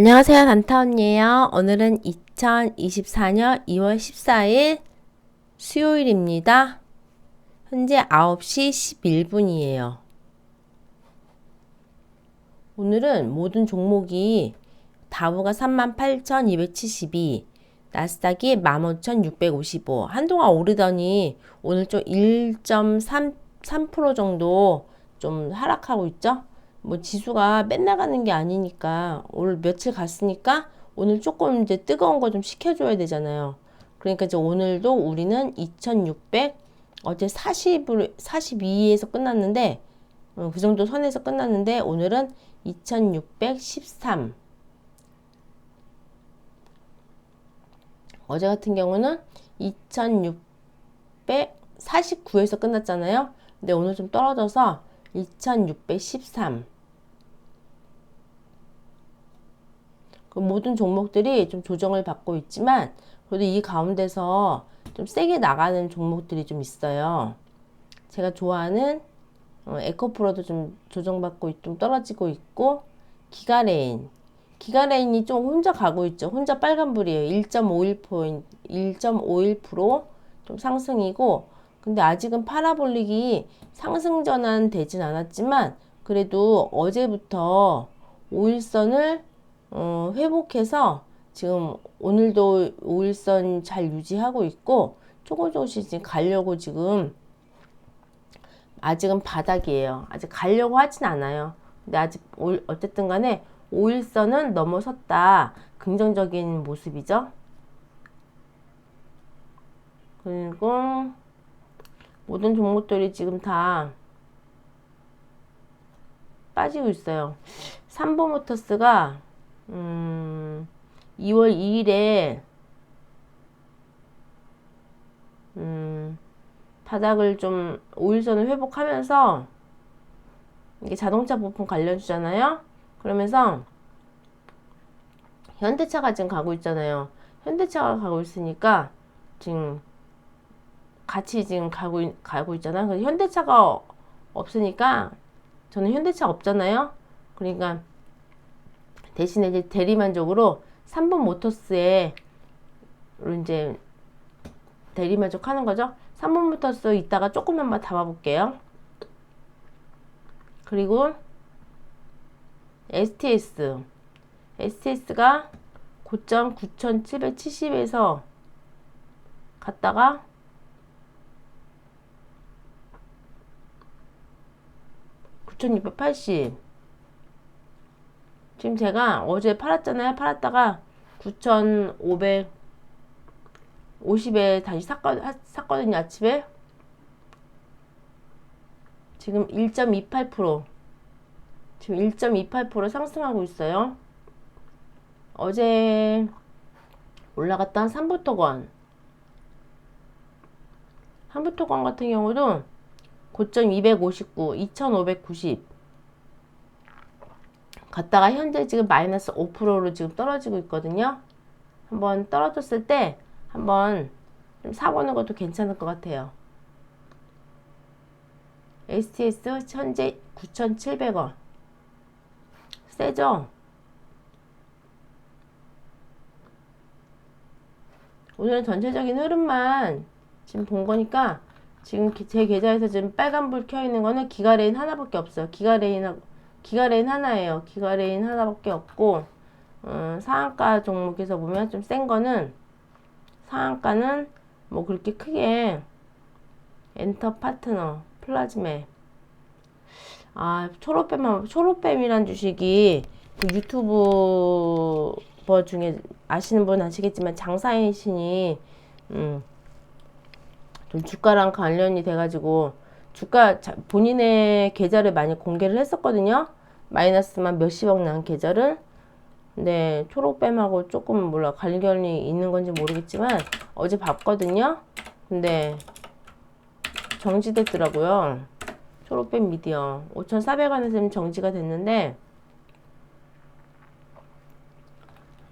안녕하세요. 단타 언니예요. 오늘은 2024년 2월 14일 수요일입니다. 현재 9시 11분이에요. 오늘은 모든 종목이 다우가 38,272, 나스닥이 15,655. 한동안 오르더니 오늘 좀 1.3% 정도 좀 하락하고 있죠? 뭐 지수가 맨날 가는 게 아니니까 오늘 며칠 갔으니까 오늘 조금 이제 뜨거운 거 좀 식혀줘야 되잖아요. 그러니까 이제 오늘도 우리는 2600 어제 40을 42에서 끝났는데 어, 그 정도 선에서 끝났는데 오늘은 2613 어제 같은 경우는 2649에서 끝났잖아요. 근데 오늘 좀 떨어져서 2613. 그 모든 종목들이 좀 조정을 받고 있지만 그래도 이 가운데서 좀 세게 나가는 종목들이 좀 있어요. 제가 좋아하는 어, 에코프로도 좀 조정받고 좀 떨어지고 있고 기가레인 기가레인이 좀 혼자 가고 있죠. 혼자 빨간불이에요. 1.51포인트 1.51%좀 상승이고 근데 아직은 파라볼릭이 상승 전환 되진 않았지만 그래도 어제부터 5일선을 어, 회복해서 지금 오늘도 5일선 잘 유지하고 있고 조금 조금씩 지금 가려고 지금 아직은 바닥이에요. 아직 가려고 하진 않아요. 근데 아직 어쨌든 간에 5일선은 넘어섰다. 긍정적인 모습이죠. 그리고 모든 종목들이 지금 다 빠지고 있어요. 삼보모터스가 음, 2월 2일에 음, 바닥을 좀 5일선을 회복하면서 이게 자동차 부품 관련주잖아요. 그러면서 현대차가 지금 가고 있잖아요. 현대차가 가고 있으니까 지금 같이 지금 가고, 가고 있잖아. 그 현대차가 없으니까 저는 현대차 없잖아요. 그러니까 대신에 이제 대리만족으로 3번 모터스에 이제 대리만족 하는 거죠. 3번 모터스 이따가 조금만만 담아 볼게요. 그리고 STS. STS가 고점 9,770에서 갔다가 9,680. 지금 제가 어제 팔았잖아요. 팔았다가 9,550에 다시 샀거, 샀거든요. 아침에. 지금 1.28% 지금 1.28% 상승하고 있어요. 어제 올라갔던 삼부토건 삼부토건 같은 경우도 고점 259, 2590 갔다가 현재 지금 마이너스 5%로 지금 떨어지고 있거든요. 한번 떨어졌을 때 한번 좀 사보는 것도 괜찮을 것 같아요. STS 현재 9,700원. 세죠? 오늘은 전체적인 흐름만 지금 본 거니까 지금 제 계좌에서 지금 빨간불 켜 있는 거는 기가레인 하나밖에 없어요. 기가레인 기가레인 하나예요. 기가레인 하나밖에 없고 음, 상한가 종목에서 보면 좀 센 거는 상한가는 뭐 그렇게 크게 엔터 파트너 플라즈메 아 초록뱀 초록뱀이란 주식이 그 유튜버 중에 아시는 분 아시겠지만 장사인 신이 음, 좀 주가랑 관련이 돼가지고 주가 본인의 계좌를 많이 공개를 했었거든요. 마이너스만 몇십억 난 계좌를. 근데 초록뱀하고 조금 몰라 관련이 있는 건지 모르겠지만 어제 봤거든요. 근데 정지됐더라고요. 초록뱀 미디어 5,400원에서 정지가 됐는데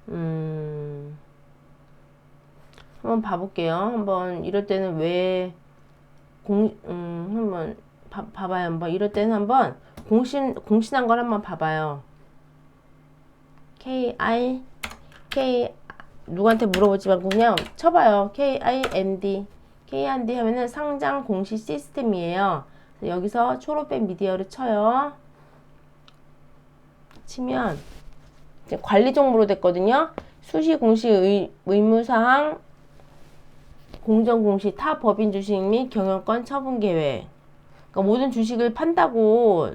음 한번 봐볼게요. 한번 이럴 때는 왜 공, 음, 한번 봐, 봐봐요. 한번 이럴 때는 한번 공신, 공신한 걸 한번 봐봐요. KI K 누구한테 물어보지 말고 그냥 쳐봐요. KIND KIND 하면은 상장 공시 시스템이에요. 여기서 초록빛 미디어를 쳐요. 치면 관리 종목으로 됐거든요. 수시 공시 의, 의무사항 공정 공시 타 법인 주식 및 경영권 처분 계획. 그러니까 모든 주식을 판다고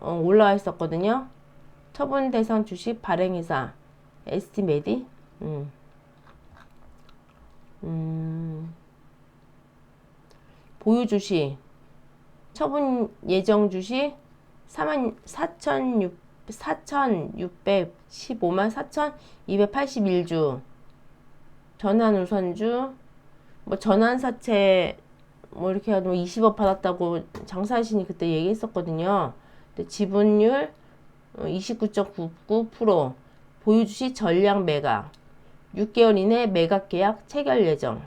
어, 올라와 있었거든요. 처분 대상 주식 발행회사 에스티메디. 음. 음. 보유 주식 처분 예정 주식 4만 4,600 4,615만 4,281주 전환 우선주 뭐 전환 사채 뭐 이렇게 해도 20억 받았다고 장사하시니 그때 얘기했었거든요. 지분율 29.99% 보유주식 전량 매각 6개월 이내 매각 계약 체결 예정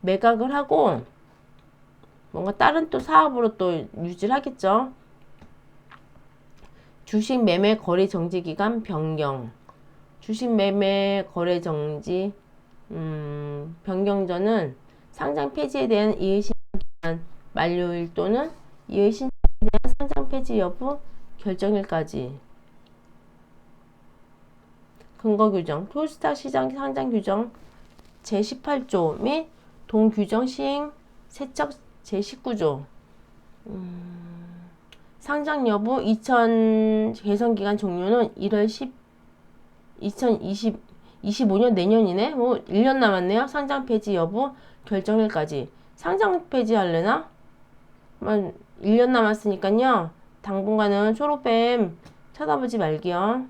매각을 하고 뭔가 다른 또 사업으로 또 유지를 하겠죠. 주식 매매 거래 정지 기간 변경. 주식 매매 거래 정지 음, 변경 전은 상장 폐지에 대한 이의 신청 기간 만료일 또는 이의 신청 상장 폐지 여부 결정일까지. 근거 규정, 토스타 시장 상장 규정 제18조 및 동규정 시행 세척 제19조. 상장 여부 2000 개선 기간 종료는 1월 10 2020 25년 내년이네. 뭐 1년 남았네요. 상장 폐지 여부 결정일까지. 상장 폐지 할래나? 만 1년 남았으니까요. 당분간은 초록뱀 쳐다보지 말기요.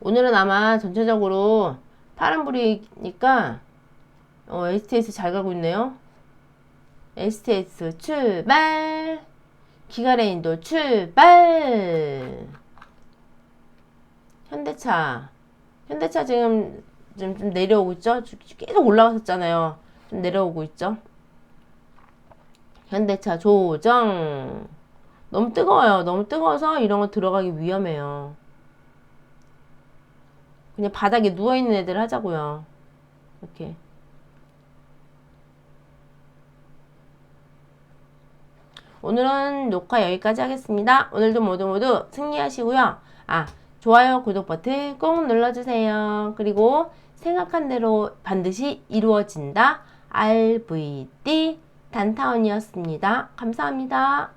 오늘은 아마 전체적으로 파란불이니까 어, STS 잘 가고 있네요. STS 출발! 기가레인도 출발! 현대차. 현대차 지금 좀, 좀 내려오고 있죠? 계속 올라갔었잖아요. 좀 내려오고 있죠? 현대차 조정. 너무 뜨거워요. 너무 뜨거워서 이런 거 들어가기 위험해요. 그냥 바닥에 누워있는 애들 하자고요. 이렇게. 오늘은 녹화 여기까지 하겠습니다. 오늘도 모두 모두 승리하시고요. 아, 좋아요, 구독 버튼 꼭 눌러주세요. 그리고 생각한 대로 반드시 이루어진다. RVD 단타원이었습니다. 감사합니다.